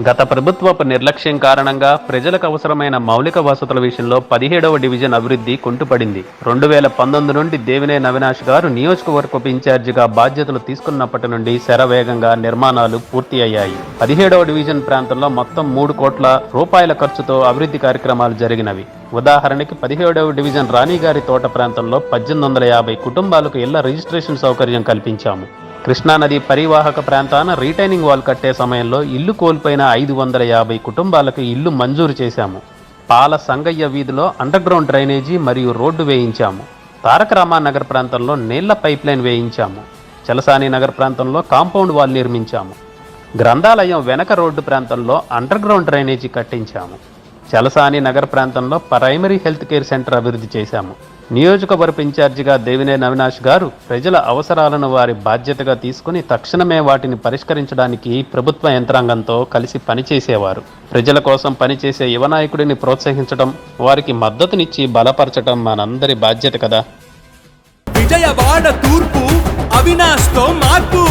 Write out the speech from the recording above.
గత ప్రభుత్వపు నిర్లక్ష్యం కారణంగా ప్రజలకు అవసరమైన మౌలిక వసతుల విషయంలో పదిహేడవ డివిజన్ అభివృద్ధి కుంటుపడింది. రెండు వేల పంతొమ్మిది నుండి దేవినే అవినాష్ గారు నియోజకవర్గపు ఇన్ఛార్జిగా బాధ్యతలు తీసుకున్నప్పటి నుండి శరవేగంగా నిర్మాణాలు పూర్తి అయ్యాయి పదిహేడవ డివిజన్ ప్రాంతంలో మొత్తం మూడు కోట్ల రూపాయల ఖర్చుతో అభివృద్ధి కార్యక్రమాలు జరిగినవి. ఉదాహరణకి పదిహేడవ డివిజన్ రాణిగారి తోట ప్రాంతంలో పద్దెనిమిది వందల యాభై కుటుంబాలకు ఇళ్ళ రిజిస్ట్రేషన్ సౌకర్యం కల్పించాము. కృష్ణానది పరివాహక ప్రాంతాన రీటైనింగ్ వాల్ కట్టే సమయంలో ఇల్లు కోల్పోయిన ఐదు వందల యాభై కుటుంబాలకు ఇల్లు మంజూరు చేశాము. పాల సంగయ్య వీధిలో అండర్గ్రౌండ్ డ్రైనేజీ మరియు రోడ్డు వేయించాము. తారక రామానగర్ ప్రాంతంలో నీళ్ళ పైప్లైన్ వేయించాము. చలసాని నగర్ ప్రాంతంలో కాంపౌండ్ వాల్ నిర్మించాము. గ్రంథాలయం వెనక రోడ్డు ప్రాంతంలో అండర్గ్రౌండ్ డ్రైనేజీ కట్టించాము. చలసాని నగర ప్రాంతంలో ప్రైమరీ హెల్త్ కేర్ సెంటర్ అభివృద్ధి చేశాము. నియోజకవర్గ ఇన్ఛార్జిగా దేవినేని అవినాష్ గారు ప్రజల అవసరాలను వారి బాధ్యతగా తీసుకుని తక్షణమే వాటిని పరిష్కరించడానికి ప్రభుత్వ యంత్రాంగంతో కలిసి పనిచేసేవారు. ప్రజల కోసం పనిచేసే యువ నాయకుడిని ప్రోత్సహించడం వారికి మద్దతునిచ్చి బలపరచడం మనందరి బాధ్యత కదా. విజయవాడ తూర్పు అవినాష్తో మార్పు.